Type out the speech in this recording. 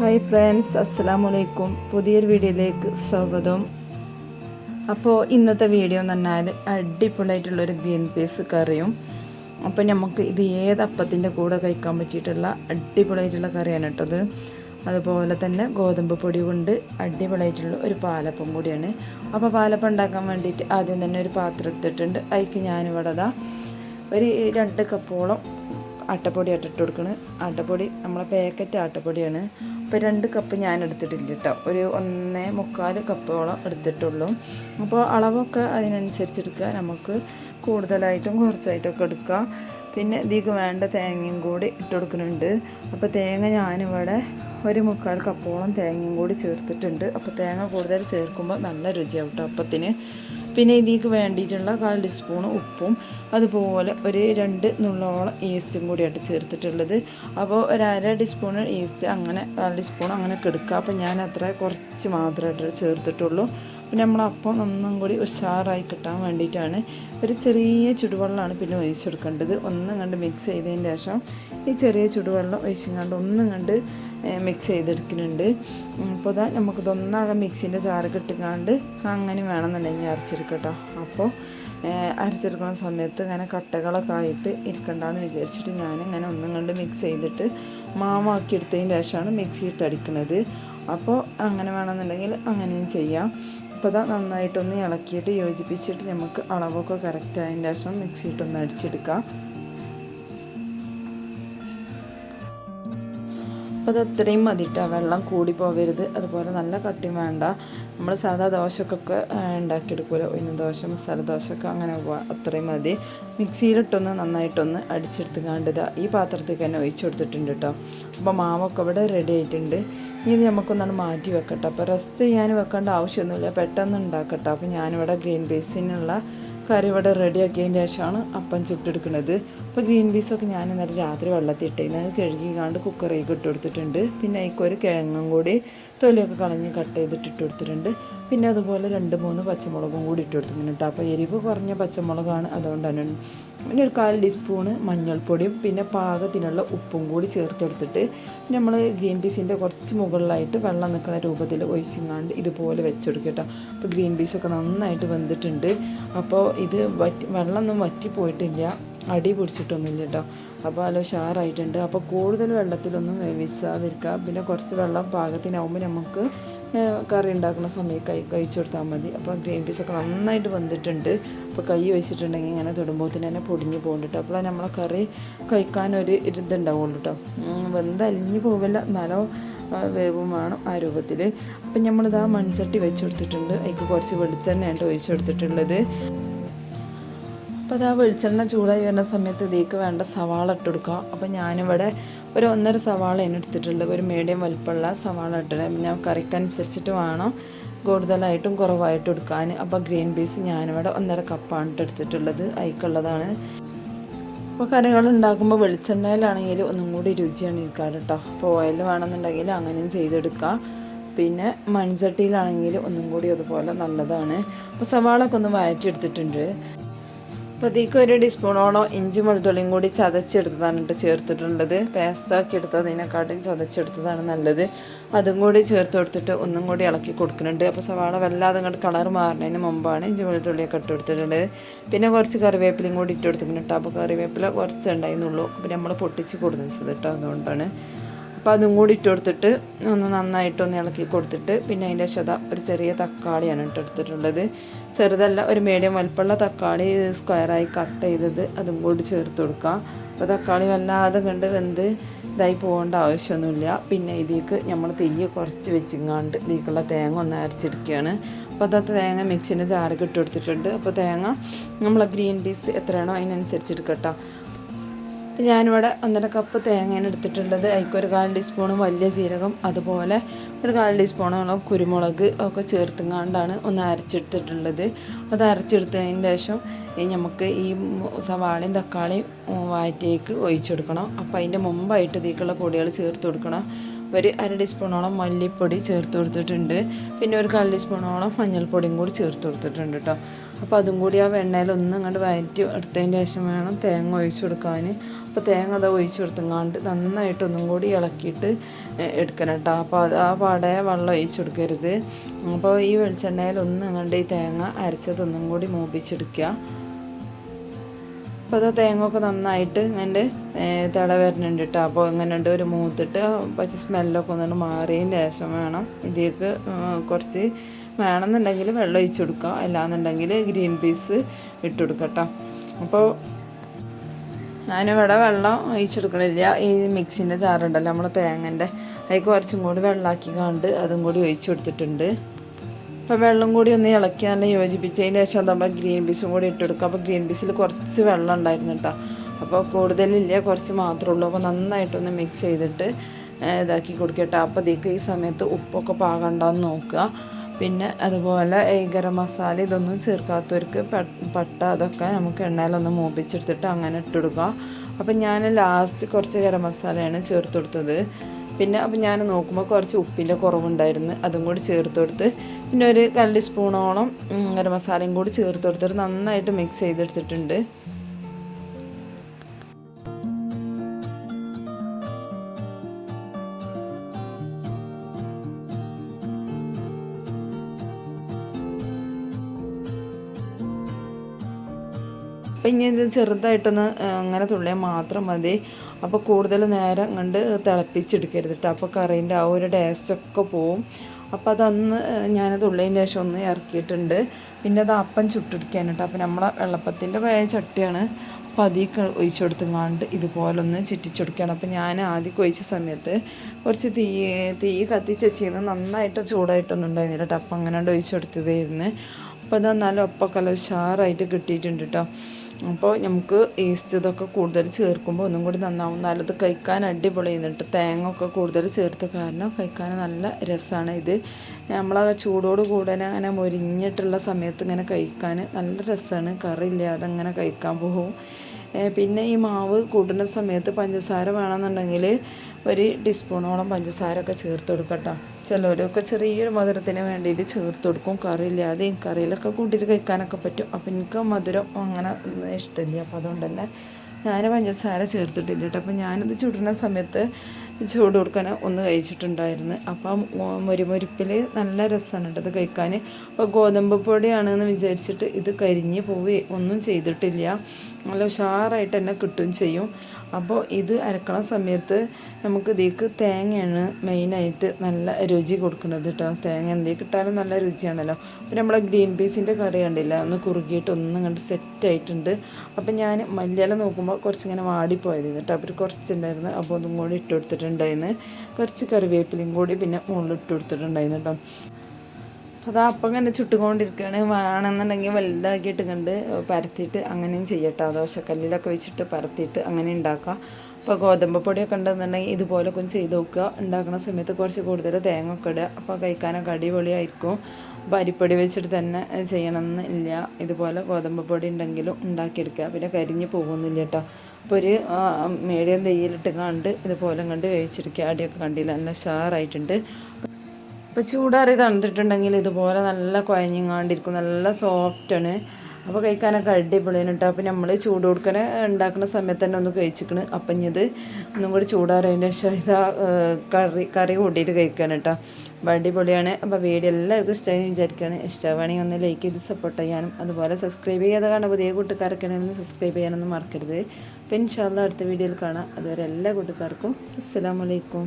Hi friends അസ്സാം വലൈക്കും പുതിയൊരു വീഡിയോയിലേക്ക് സ്വാഗതം. അപ്പോൾ ഇന്നത്തെ വീഡിയോ എന്ന് പറഞ്ഞാൽ അടിപൊളിയായിട്ടുള്ളൊരു ഗ്രീൻ പീസ് കറിയും. അപ്പോൾ നമുക്ക് ഇത് ഏത് അപ്പത്തിന്റെ കൂടെ കഴിക്കാൻ പറ്റിയിട്ടുള്ള അടിപൊളിയായിട്ടുള്ള കറിയാണ് കേട്ടത് അതുപോലെ തന്നെ ഗോതമ്പ് പൊടി കൊണ്ട് അടിപൊളിയായിട്ടുള്ള ഒരു പാലപ്പം കൂടിയാണ്. അപ്പോൾ പാലപ്പം ഉണ്ടാക്കാൻ വേണ്ടിയിട്ട് ആദ്യം തന്നെ ഒരു പാത്രം എടുത്തിട്ടുണ്ട്. അതിക്ക് ഞാനിവിടെ ഒരു രണ്ട് കപ്പോളം ആട്ടപ്പൊടി ഇട്ടിട്ട് കൊടുക്കണം. ആട്ടപ്പൊടി നമ്മളെ പാക്കറ്റ് ആട്ടപ്പൊടിയാണ്. അപ്പോൾ രണ്ട് കപ്പ് ഞാൻ എടുത്തിട്ടില്ല കേട്ടോ. ഒരു ഒന്നേ മുക്കാൽ കപ്പോളം എടുത്തിട്ടുള്ളൂ. അപ്പോൾ അളവൊക്കെ അതിനനുസരിച്ച് എടുക്കുക. നമുക്ക് കൂടുതലായിട്ടും കുറച്ചായിട്ടൊക്കെ എടുക്കുക. പിന്നെ ഇതിക്ക് വേണ്ട തേങ്ങയും കൂടി ഇട്ട് കൊടുക്കുന്നുണ്ട്. അപ്പോൾ തേങ്ങ ഞാനിവിടെ ഒരു മുക്കാൽ കപ്പോളം തേങ്ങയും കൂടി ചേർത്തിട്ടുണ്ട്. അപ്പോൾ തേങ്ങ കൂടുതൽ ചേർക്കുമ്പോൾ നല്ല രുചിയാവും കേട്ടോ അപ്പത്തിന്. പിന്നെ ഇതിലേക്ക് വേണ്ടിയിട്ടുള്ള കാൽ ടീസ്പൂൺ ഉപ്പും അതുപോലെ ഒരു രണ്ട് നുള്ളോളം ഈസ്റ്റും കൂടിയായിട്ട് ചേർത്തിട്ടുള്ളത്. അപ്പോൾ ഒരു അര ടീസ്പൂൺ ഈസ്റ്റ് അങ്ങനെ കാൽ ടീസ്പൂൺ അങ്ങനെ കെടുക്കുക അപ്പോൾ ഞാൻ അത്ര കുറച്ച് മാത്രമായിട്ട് ചേർത്തിട്ടുള്ളൂ. പിന്നെ നമ്മളപ്പം ഒന്നും കൂടി ഉഷാറായി കിട്ടാൻ വേണ്ടിയിട്ടാണ് ഒരു ചെറിയ ചുടുവെള്ളമാണ് പിന്നെ ഒഴിച്ചെടുക്കേണ്ടത്. ഒന്നും കണ്ട് മിക്സ് ചെയ്തതിന് ശേഷം ഈ ചെറിയ ചുടുവെള്ളം ഒഴിച്ചും കണ്ട് ഒന്നും കണ്ട് മിക്സ് ചെയ്തെടുക്കുന്നുണ്ട്. അപ്പോൾ ഇതാ നമുക്കിതൊന്നാകെ മിക്സിന്റെ ചാറ് കിട്ടിക്കാണ്ട് അങ്ങനെ വേണമെന്നുണ്ടെങ്കിൽ അരച്ചെടുക്കട്ടോ. അപ്പോൾ അരച്ചെടുക്കുന്ന സമയത്ത് ഇങ്ങനെ കട്ടകളൊക്കെ ആയിട്ട് ഇരിക്കണ്ടെന്ന് വിചാരിച്ചിട്ട് ഞാൻ ഇങ്ങനെ ഒന്നും കണ്ട് മിക്സ് ചെയ്തിട്ട് മാവാക്കി എടുത്തതിന് ശേഷമാണ് മിക്സി ഇട്ട് അടിക്കുന്നത് അപ്പോൾ അങ്ങനെ വേണമെന്നുണ്ടെങ്കിൽ അങ്ങനെയും ചെയ്യാം. അപ്പോൾ ഇതാ നന്നായിട്ടൊന്ന് ഇളക്കിയിട്ട് യോജിപ്പിച്ചിട്ട് നമുക്ക് അളവൊക്കെ കറക്റ്റ് ആയതിന്റെ ശേഷം മിക്സി ഇട്ടൊന്ന് അടിച്ചെടുക്കാം. അപ്പോൾ അത് അത്രയും കേട്ടോ വെള്ളം കൂടി പോവരുത്. അതുപോലെ നല്ല കട്ടിയും വേണ്ട. നമ്മൾ സാധാ ദോശക്കൊക്കെ ഉണ്ടാക്കിയെടുക്കുമല്ലോ ഇന്ന് ദോശ മസാല ദോശയൊക്കെ അങ്ങനെ അത്രയും മതി. മിക്സിയിലിട്ടൊന്ന് നന്നായിട്ടൊന്ന് അടിച്ചെടുത്ത് കാണ്ടത് ഈ പാത്രത്തേക്ക് തന്നെ ഒഴിച്ചു കൊടുത്തിട്ടുണ്ട് കേട്ടോ അപ്പോൾ മാവൊക്കെ ഇവിടെ റെഡി ആയിട്ടുണ്ട്. ഇനി ഇത് നമുക്കൊന്നാണ് മാറ്റി വെക്കട്ടെ. അപ്പോൾ റെസ്റ്റ് ചെയ്യാൻ വെക്കേണ്ട ആവശ്യമൊന്നുമില്ല. പെട്ടെന്ന് ഉണ്ടാക്കട്ടെ. അപ്പോൾ ഞാനിവിടെ ഗ്രീൻ പീസിനുള്ള കറി ഇവിടെ റെഡിയാക്കിയതിന് ശേഷമാണ് അപ്പം ചുട്ടെടുക്കുന്നത്. അപ്പോൾ ഗ്രീൻ പീസൊക്കെ ഞാൻ ഇന്നലെ രാത്രി വെള്ളത്തിൽ ഇട്ടേന്ന് കഴുകി കാണ്ട് കുക്കറിലേക്ക് ഇട്ട് കൊടുത്തിട്ടുണ്ട് പിന്നെ അതിക്കൊരു കിഴങ്ങും കൂടി തൊലിയൊക്കെ കളഞ്ഞ് കട്ട് ചെയ്തിട്ട് ഇട്ട് കൊടുത്തിട്ടുണ്ട്. പിന്നെ അതുപോലെ രണ്ട് മൂന്ന് പച്ചമുളകും കൂടി ഇട്ട് കൊടുത്തിട്ടുണ്ട് അപ്പോൾ എരിവ് കുറഞ്ഞ പച്ചമുളകാണ് അതുകൊണ്ടാണ്. പിന്നെ ഒരു കാൽ ടീസ്പൂണ് മഞ്ഞൾപ്പൊടിയും പിന്നെ പാകത്തിനുള്ള ഉപ്പും കൂടി ചേർത്ത് കൊടുത്തിട്ട് പിന്നെ നമ്മൾ ഗ്രീൻ പീസിന്റെ കുറച്ച് മുകളിലായിട്ട് വെള്ളം നിൽക്കുന്ന രൂപത്തിൽ ഒഴിച്ചിങ്ങാണ്ട് ഇതുപോലെ വെച്ചെടുക്കുക കേട്ടോ. അപ്പോൾ ഗ്രീൻ പീസൊക്കെ നന്നായിട്ട് വെന്തിട്ടുണ്ട്. അപ്പോൾ ഇത് വറ്റി വെള്ളമൊന്നും വറ്റിപ്പോയിട്ടില്ല. അടി പിടിച്ചിട്ടൊന്നുമില്ല കേട്ടോ അപ്പോൾ നല്ല ഉഷാറായിട്ടുണ്ട് അപ്പോൾ കൂടുതൽ വെള്ളത്തിലൊന്നും വേവിസാതിരിക്കുക പിന്നെ കുറച്ച് വെള്ളം പാകത്തിനാവുമ്പോൾ നമുക്ക് കറി ഉണ്ടാക്കുന്ന സമയം കൈ കഴിച്ചു കൊടുത്താൽ മതി. അപ്പോൾ ഗ്രീൻ പീസൊക്കെ നന്നായിട്ട് വന്നിട്ടുണ്ട് അപ്പോൾ കൈ വെച്ചിട്ടുണ്ടെങ്കിൽ ഇങ്ങനെ തൊടുമ്പോൾ തന്നെ പൊടിഞ്ഞ് പോകുന്നുണ്ട് അപ്പോൾ നമ്മളെ കറി കഴിക്കാനൊരു ഇതുണ്ടാവുള്ളൂ കേട്ടോ വെന്തലിഞ്ഞ് പോവില്ല. എന്നാലോ വേവും ആ രൂപത്തിൽ അപ്പം നമ്മളിതാ മൺചട്ടി വെച്ച് കൊടുത്തിട്ടുണ്ട്. അതിക്ക് കുറച്ച് വെളിച്ചെണ്ണയാണ് ഒഴിച്ചു കൊടുത്തിട്ടുള്ളത്. അപ്പോൾ അത് ആ വെളിച്ചെണ്ണ ചൂടായി വരുന്ന സമയത്ത് ഇതിലേക്ക് വേണ്ട സവാള ഇട്ട് കൊടുക്കുക അപ്പോൾ ഞാനിവിടെ ഒരു ഒന്നര സവാള എടുത്തിട്ടുള്ളത് ഒരു മീഡിയം വലിപ്പമുള്ള സവാള ഇട്ടിട്ട് പിന്നെ കറിക്കനുസരിച്ചിട്ട് വേണം കൂടുതലായിട്ടും കുറവായിട്ട് എടുക്കാൻ. അപ്പോൾ ഗ്രീൻ പീസ് ഞാനിവിടെ ഒന്നര കപ്പാണ് എടുത്തിട്ടുള്ളത് അതിക്കുള്ളതാണ് അപ്പോൾ കറികൾ ഉണ്ടാക്കുമ്പോൾ വെളിച്ചെണ്ണയിലാണെങ്കിൽ ഒന്നും കൂടി രുചിയാണ് ഇരിക്കാറ് കേട്ടോ അപ്പോൾ ഓയിൽ വേണമെന്നുണ്ടെങ്കിൽ അങ്ങനെയും ചെയ്തെടുക്കുക പിന്നെ മൺചട്ടിയിലാണെങ്കിൽ ഒന്നും കൂടി അതുപോലെ നല്ലതാണ്. അപ്പോൾ സവാളൊക്കെ ഒന്ന് വഴറ്റിയെടുത്തിട്ടുണ്ട് അപ്പോൾ അതിലേക്ക് ഒരു ടീസ്പൂണോളം ഇഞ്ചി വെളുത്തുള്ളിയും കൂടി ചതച്ചെടുത്തതാണ് കേട്ടോ ചേർത്തിട്ടുള്ളത്. പേസ്റ്റാക്കി എടുത്തതിനെക്കാട്ടും ചതച്ചെടുത്തതാണ് നല്ലത്. അതും കൂടി ചേർത്ത് കൊടുത്തിട്ട് ഒന്നും കൂടി ഇളക്കി കൊടുക്കുന്നുണ്ട്. അപ്പോൾ സവാള വല്ലാതെ അങ്ങോട്ട് കളർ മാറുന്നതിന് മുമ്പാണ് ഇഞ്ചി വെളുത്തുള്ളിയൊക്കെ ഇട്ട് കൊടുത്തിട്ടുള്ളത്. പിന്നെ കുറച്ച് കറിവേപ്പിലയും കൂടി ഇട്ട് കൊടുത്തിട്ടുണ്ട് കേട്ടോ. അപ്പോൾ കറിവേപ്പില കുറച്ച് ഉണ്ടായിരുന്നുള്ളൂ. അപ്പോൾ നമ്മൾ പൊട്ടിച്ച് കൊടുത്തത് കേട്ടോ അതുകൊണ്ടാണ്. അപ്പോൾ അതും കൂടി ഇട്ട് കൊടുത്തിട്ട് ഒന്ന് നന്നായിട്ടൊന്ന് ഇളക്കി കൊടുത്തിട്ട് പിന്നെ അതിന്റെ ശത ഒരു ചെറിയ തക്കാളിയാണ് ഇട്ട് എടുത്തിട്ടുള്ളത് ചെറുതല്ല ഒരു മീഡിയം വലിപ്പമുള്ള തക്കാളി സ്ക്വയറായി കട്ട് ചെയ്തത് അതും കൂടി ചേർത്ത് കൊടുക്കുക അപ്പോൾ തക്കാളി വല്ലാതെ കണ്ട് വെന്ത് ഇതായി പോകേണ്ട ആവശ്യമൊന്നുമില്ല. പിന്നെ ഇതിലേക്ക് നമ്മൾ തെയ്യ് കുറച്ച് വെച്ചിങ്ങാണ്ട് ഇതിലേക്കുള്ള തേങ്ങ ഒന്ന് അരച്ചിരിക്കുകയാണ് അപ്പോൾ അത് തേങ്ങ മിക്സിന്റെ ചാറൊക്കെ ഇട്ട് കൊടുത്തിട്ടുണ്ട്. അപ്പോൾ തേങ്ങ നമ്മളെ ഗ്രീൻ പീസ് എത്രയാണോ അതിനനുസരിച്ച് എടുക്കട്ടോ. ഞാനിവിടെ ഒന്നര കപ്പ് തേങ്ങയാണ് എടുത്തിട്ടുള്ളത്. അതിക്കൊരു കാൽ ടീസ്പൂൺ വലിയ ജീരകം അതുപോലെ ഒരു കാൽ ടീസ്പൂണോളം കുരുമുളക് ഒക്കെ ചേർത്തുങ്ങാണ്ടാണ് ഒന്ന് അരച്ചെടുത്തിട്ടുള്ളത്. അത് അരച്ചെടുത്തതിന് ശേഷം നമുക്ക് ഈ സവാളയും തക്കാളിയും വാറ്റിയേക്ക് ഒഴിച്ചെടുക്കണം അപ്പോൾ അതിന്റെ മുമ്പായിട്ട് ഇതിലേക്കുള്ള പൊടികൾ ചേർത്ത് കൊടുക്കണം. ഒരു അര ടീസ്പൂണോളം മല്ലിപ്പൊടി ചേർത്ത് കൊടുത്തിട്ടുണ്ട്. പിന്നെ ഒരു കാൽ ടീസ്പൂണോളം മഞ്ഞൾപ്പൊടിയും കൂടി ചേർത്ത് കൊടുത്തിട്ടുണ്ട് കേട്ടോ അപ്പോൾ അതും കൂടി ആ വെണ്ണയിൽ ഒന്ന് അങ്ങോട്ട് വയറ്റി എടുത്തതിന്റെ ശേഷം വേണം തേങ്ങ ഒഴിച്ചു കൊടുക്കാൻ. അപ്പോൾ തേങ്ങ അത് ഒഴിച്ചു കൊടുത്തങ്ങാണ്ട് നന്നായിട്ട് ഒന്നും കൂടി ഇളക്കിയിട്ട് എടുക്കണം കേട്ടോ അപ്പോൾ അത് ആ പാടെ വെള്ളം ഒഴിച്ചു കൊടുക്കരുത്. അപ്പോൾ ഈ വെളിച്ചെണ്ണയിൽ ഒന്ന് അങ്ങോട്ട് ഈ തേങ്ങ അരച്ചതൊന്നും കൂടി മൂപ്പിച്ചെടുക്കുക. അപ്പോൾ അത് തേങ്ങ ഒക്കെ നന്നായിട്ട് ഇങ്ങനെ തിള വരുന്നുണ്ട് കേട്ടോ അപ്പോൾ ഇങ്ങനെ ഒരു മൂത്തിട്ട് പച്ച സ്മെല്ലൊക്കെ ഒന്നുകൊണ്ട് മാറിയതിന് ശേഷം വേണം ഇതിലേക്ക് കുറച്ച് വേണമെന്നുണ്ടെങ്കിൽ വെള്ളം ഒഴിച്ചു കൊടുക്കുക അല്ലാന്നുണ്ടെങ്കിൽ ഗ്രീൻ പീസ് ഇട്ട് കൊടുക്കുക കേട്ടോ അപ്പോൾ ഞാനിവിടെ വെള്ളം ഒഴിച്ചെടുക്കണില്ല. ഈ മിക്സിന്റെ ചാറുണ്ടല്ലോ നമ്മൾ തേങ്ങന്റെ അതിൽ കുറച്ചും കൂടി വെള്ളമാക്കി കണ്ട് അതും കൂടി ഒഴിച്ചു കൊടുത്തിട്ടുണ്ട്. അപ്പോൾ വെള്ളം കൂടി ഒന്ന് ഇളക്കി നല്ല യോജിപ്പിച്ചതിന് ശേഷം എന്താകുമ്പോൾ ഗ്രീൻ പീസും കൂടി ഇട്ടെടുക്കുക അപ്പോൾ ഗ്രീൻ പീസിൽ കുറച്ച് വെള്ളം ഉണ്ടായിരുന്നു കേട്ടോ. അപ്പോൾ കൂടുതലില്ല കുറച്ച് മാത്രമേ ഉള്ളൂ. അപ്പോൾ നന്നായിട്ടൊന്ന് മിക്സ് ചെയ്തിട്ട് ഇതാക്കി കൊടുക്കട്ടെ അപ്പോൾ ഇതേക്ക് ഈ സമയത്ത് ഉപ്പൊക്കെ പാകണ്ടെന്ന് നോക്കുക. പിന്നെ അതുപോലെ ഈ ഗരം മസാല ഇതൊന്നും ചേർക്കാത്തവർക്ക് പട്ട അതൊക്കെ നമുക്ക് എണ്ണയിലൊന്ന് മൂപ്പിച്ചെടുത്തിട്ട് അങ്ങനെ ഇട്ടെടുക്കുക അപ്പം ഞാൻ ലാസ്റ്റ് കുറച്ച് ഗരം മസാലയാണ് ചേർത്ത് കൊടുത്തത്. പിന്നെ അപ്പം ഞാൻ നോക്കുമ്പോൾ കുറച്ച് ഉപ്പിന്റെ കുറവുണ്ടായിരുന്നു. അതും കൂടി ചേർത്ത് കൊടുത്ത് പിന്നെ ഒരു കാൽ സ്പൂണോളം ഗരം മസാലയും കൂടി ചേർത്ത് കൊടുത്തിട്ട് നന്നായിട്ട് മിക്സ് ചെയ്തെടുത്തിട്ടുണ്ട്. അപ്പം ഇനി ഇത് ചെറുതായിട്ടൊന്ന് അങ്ങനെ തുള്ളിയാൽ മാത്രം മതി. അപ്പോൾ കൂടുതൽ നേരം കണ്ട് തിളപ്പിച്ചെടുക്കരുത് കേട്ടോ അപ്പോൾ കറീന്റെ ആ ഒരു ടേസ്റ്റൊക്കെ പോവും. അപ്പോൾ അതൊന്ന് ഞാനത് ഉള്ളതിന്റെ ശേഷം ഒന്ന് ഇറക്കിയിട്ടുണ്ട്. പിന്നെ അത് അപ്പം ചുട്ടെടുക്കാൻ കേട്ടോ അപ്പോൾ നമ്മളെ വെള്ളപ്പത്തിന്റെ പഴയ ചട്ടിയാണ്. അപ്പോൾ അതിൽ ഒഴിച്ചു കൊടുത്തുങ്ങാണ്ട് ഇതുപോലൊന്ന് ചുറ്റിച്ചൊടുക്കുകയാണ് അപ്പോൾ ഞാൻ ആദ്യം ഒഴിച്ച സമയത്ത് കുറച്ച് തീ തീ കത്തിച്ച് വെച്ചിരുന്ന് നന്നായിട്ട് ചൂടായിട്ടൊന്നും ഉണ്ടായിരുന്നില്ല കേട്ടോ അപ്പം അങ്ങനെ ഒഴിച്ചു കൊടുത്തതായിരുന്നു അപ്പോൾ അത് നല്ല ഒപ്പൊക്കെ നല്ല ഉഷാറായിട്ട് കിട്ടിയിട്ടുണ്ട് കേട്ടോ അപ്പോൾ നമുക്ക് ഈസ്റ്റ് ഇതൊക്കെ കൂടുതൽ ചേർക്കുമ്പോൾ ഒന്നും കൂടി നന്നാവും. നല്ലത് കഴിക്കാൻ അടിപൊളി. ചെയ്യുന്നുണ്ട് തേങ്ങ ഒക്കെ കൂടുതൽ ചേർത്ത് കാരണം കഴിക്കാൻ നല്ല രസമാണ് ഇത്. നമ്മളെ ചൂടോട് കൂടെ അങ്ങനെ മുരിഞ്ഞിട്ടുള്ള സമയത്ത് ഇങ്ങനെ കഴിക്കാൻ നല്ല രസമാണ്. കറി ഇല്ലാതെ അങ്ങനെ കഴിക്കാൻ പോകും. പിന്നെ ഈ മാവ് കൂട്ടുന്ന സമയത്ത് പഞ്ചസാര വേണമെന്നുണ്ടെങ്കിൽ ഒരു ടീസ്പൂണോളം പഞ്ചസാര ഒക്കെ ചേർത്ത് കൊടുക്കട്ടോ. ചിലരൊക്കെ ചെറിയൊരു മധുരത്തിന് വേണ്ടിയിട്ട് ചേർത്ത് കൊടുക്കും. കറി കറിയില്ലാതെയും കറിയിലൊക്കെ കൂട്ടിയിട്ട് കഴിക്കാനൊക്കെ പറ്റും. അപ്പം എനിക്ക് മധുരം അങ്ങനെ ഇഷ്ടമില്ല. അപ്പോൾ അതുകൊണ്ട് തന്നെ ഞാൻ പഞ്ചസാര ചേർത്തിട്ടില്ല കേട്ടോ. അപ്പം ഞാനത് ചുടുന്ന സമയത്ത് ചൂട് കൊടുക്കാൻ ഒന്ന് കഴിച്ചിട്ടുണ്ടായിരുന്നു. അപ്പം മുരിമുരിപ്പിൽ നല്ല രസമാണ് കേട്ടോ ഇത് കഴിക്കാൻ അപ്പോൾ ഗോതമ്പ് പൊടിയാണെന്ന് വിചാരിച്ചിട്ട് ഇത് കരിഞ്ഞ് പോവുകയും ഒന്നും ചെയ്തിട്ടില്ല. നല്ല ഉഷാറായിട്ട് തന്നെ കിട്ടുകയും ചെയ്യും. അപ്പോൾ ഇത് അരക്കണ സമയത്ത് നമുക്ക് ഇതിലേക്ക് തേങ്ങയാണ് മെയിനായിട്ട് നല്ല രുചി കൊടുക്കുന്നത് കേട്ടോ തേങ്ങ എന്തെങ്കിലും കിട്ടാനും നല്ല രുചിയാണല്ലോ. അപ്പോൾ നമ്മളെ ഗ്രീൻ പീസിന്റെ കറി കണ്ടില്ല? ഒന്ന് കുറുകിയിട്ട് ഒന്നും കണ്ട് സെറ്റായിട്ടുണ്ട് അപ്പോൾ ഞാൻ മല്ലിയില നോക്കുമ്പോൾ കുറച്ചിങ്ങനെ വാടിപ്പോയതായിരുന്നു കേട്ടോ അപ്പോൾ കുറച്ചുണ്ടായിരുന്നു. അപ്പോൾ ഒന്നും കൂടി ഇട്ട് കൊടുത്തിട്ടുണ്ടായിരുന്നു. കുറച്ച് കറിവേപ്പിലയും കൂടി പിന്നെ മുകളിൽ ഇട്ട് കൊടുത്തിട്ടുണ്ടായിരുന്നു കേട്ടോ അപ്പോൾ അതാ അപ്പം ഇങ്ങനെ ചുട്ടുകൊണ്ടിരിക്കുകയാണ് വേണമെന്നുണ്ടെങ്കിൽ വലുതാക്കിയിട്ട് കണ്ട് പരത്തിയിട്ട് അങ്ങനെയും ചെയ്യട്ടോ. ദോശക്കല്ലിലൊക്കെ വെച്ചിട്ട് പരത്തിയിട്ട് അങ്ങനെ ഉണ്ടാക്കുക അപ്പോൾ ഗോതമ്പ് പൊടിയൊക്കെ ഉണ്ടെന്നുണ്ടെങ്കിൽ ഇതുപോലൊക്കെ ഒന്ന് ചെയ്ത് നോക്കുക. ഉണ്ടാക്കുന്ന സമയത്ത് കുറച്ച് കൂടുതൽ തേങ്ങ ഒക്കെ ഇടുക. അപ്പോൾ കഴിക്കാനൊക്കെ അടിപൊളിയായിരിക്കും. അപ്പോൾ അരിപ്പൊടി വെച്ചിട്ട് തന്നെ ചെയ്യണമെന്ന് ഇല്ല. ഇതുപോലെ ഗോതമ്പ് പൊടി ഉണ്ടെങ്കിലും ഉണ്ടാക്കിയെടുക്കുക. പിന്നെ കരിഞ്ഞ് പോകുന്നില്ല കേട്ടോ. അപ്പോൾ ഒരു മീഡിയം തെയ്യിലിട്ട് കണ്ട് ഇതുപോലെ കണ്ട് വേവിച്ചെടുക്കുക. അടിയൊക്കെ കണ്ടില്ല. നല്ല ഉഷാറായിട്ടുണ്ട്. അപ്പോൾ ചൂടാറി തണുത്തിട്ടുണ്ടെങ്കിൽ ഇതുപോലെ നല്ല കുഴഞ്ഞിങ്ങാണ്ടിരിക്കും. നല്ല സോഫ്റ്റാണ് അപ്പോൾ കഴിക്കാനൊക്കെ അടിപൊളിയാണ് കേട്ടോ അപ്പോൾ നമ്മൾ ചൂട് കൊടുക്കണ ഉണ്ടാക്കുന്ന സമയത്ത് തന്നെ ഒന്ന് കഴിച്ചിക്കണ്. അപ്പം ഇത് ഒന്നും കൂടി ചൂടാറിയതിന്റെ ശേഷം ഇതാ കറി കറി കൂട്ടിയിട്ട് കഴിക്കുകയാണ് കേട്ടോ അപ്പോൾ അടിപൊളിയാണ്. അപ്പോൾ വീഡിയോ എല്ലാവർക്കും ഇഷ്ടമായി വിചാരിക്കുകയാണ് ഇഷ്ടമാണെങ്കിൽ ഒന്ന് ലൈക്ക് ചെയ്ത് സപ്പോർട്ട് ചെയ്യാനും അതുപോലെ സബ്സ്ക്രൈബ് ചെയ്യാതെ കാണാൻ പുതിയ കൂട്ടുകാരൊക്കെ സബ്സ്ക്രൈബ് ചെയ്യാനൊന്നും മറക്കരുത്. അപ്പോൾ ഇൻഷാല്ല അടുത്ത വീഡിയോയിൽ കാണാം. അതുവരെ എല്ലാ കൂട്ടുകാർക്കും അസ്സലാമലൈക്കും